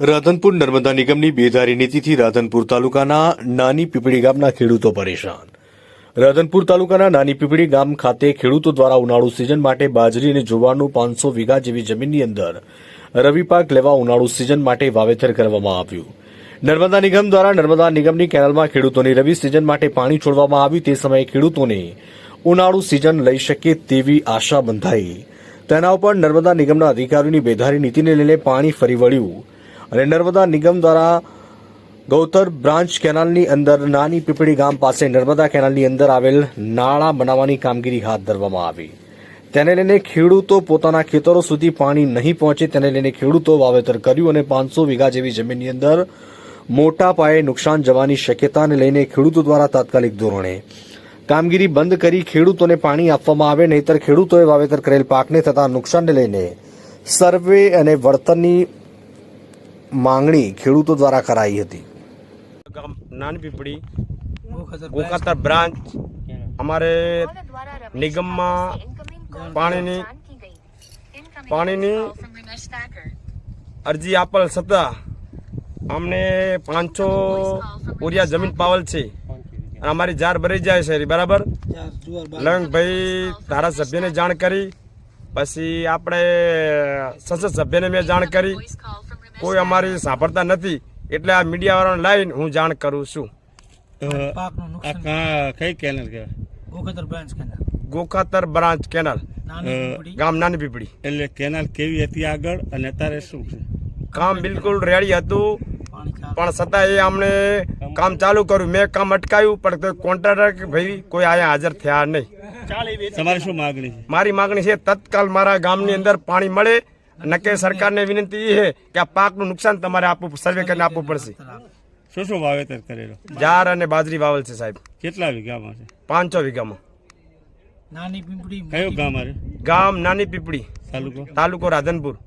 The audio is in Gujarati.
રાધનપુર નર્મદા નિગમની બેદારી નીતિથી રાધનપુર તાલુકાના નાની પીપળી ગામના ખેડૂતો પરેશાન. રાધનપુર તાલુકાના નાની પીપળી ગામ ખાતે ખેડૂતો દ્વારા ઉનાળુ સિઝન માટે બાજરી અને જુવારનું પાંચસો વીઘા જેવી જમીનની અંદર રવિ પાક લેવા ઉનાળુ સિઝન માટે વાવેતર કરવામાં આવ્યું. નર્મદા નિગમ દ્વારા નર્મદા નિગમની કેનાલમાં ખેડૂતોની રવિ સિઝન માટે પાણી છોડવામાં આવ્યું તે સમયે ખેડૂતોને ઉનાળુ સિઝન લઈ શકે તેવી આશા બંધાઈ. તેના ઉપર નર્મદા નિગમના અધિકારીઓની બેધારી નીતિને લઈને પાણી ફરી વળ્યું. અને નર્મદા નિગમ દ્વારા ગૌતર બ્રાન્ચ કેનાલની અંદર નાની પીપળી ગામ પાસે નર્મદા કેનાલની અંદર આવેલ નાળા બનાવવાની કામગીરી હાથ ધરવામાં આવી. તેને લઈને ખેડૂતો પોતાના ખેતરો સુધી પાણી નહીં પહોંચે તેને લઈને ખેડૂતો વાવેતર કર્યું અને પાંચસો વીઘા જેવી જમીનની અંદર મોટા પાયે નુકસાન જવાની શક્યતાને લઈને ખેડૂતો દ્વારા તાત્કાલિક ધોરણે કામગીરી બંધ કરી ખેડૂતોને પાણી આપવામાં આવે, નહીતર ખેડૂતોએ વાવેતર કરેલ પાકને થતા નુકસાનને લઈને સર્વે અને વળતરની માંગણી ખેડૂતો દ્વારા કરાઈ હતી. ગામ નાની પીપળી ગોકાતર બ્રાન્ચ અમારે નિગમમાં પાણીની પાણીની અરજી આપેલ છતાં અમને પાંચસો ઓરિયા જમીન પાવલ છે. અને અમારી જાર ભરાઈ જાય છે બરાબર? લંગભાઈ ધારાસભ્યને જાણ કરી. પછી આપણે સંસદ સભ્યને મેં જાણ કરી. કોઈ અમારી સાંભળતા નથી એટલે આ મીડિયાવાળાને લાવીને હું જાણ કરું છું. કઈ કેનલ કહેવાય? ગોખતર બ્રાન્ચ કેનાલ. ગામ નાની પીપળી. એટલે કેનાલ કેવી હતી આગળ અને અત્યારે શું છે? કામ બિલકુલ રેડી હતું પણ છતાં એ અમને કામ ચાલુ કર્યું. મેં કામ અટકાયું પણ કોન્ટ્રાક્ટર ભાઈ કોઈ અહીંયા હાજર થયા નહીં. તમારી શું માગણી મારી માગણી છે તત્કાલ મારા ગામની અંદર પાણી મળે નકે સરકારને વિનંતી એ છે કે આ પાકનું નુકસાન તમારે આપવું સર્વે કરીને આપવું પડશે. શું શું વાવેતર કરેલો? જાર અને બાજરી વાવેલ છે સાહેબ. કેટલા વીઘામાં છે? પાંચસો વીઘામાં. નાની પીપળી કયું ગામ ગામ નાની પીપળી તાલુકો? તાલુકો રાધનપુર.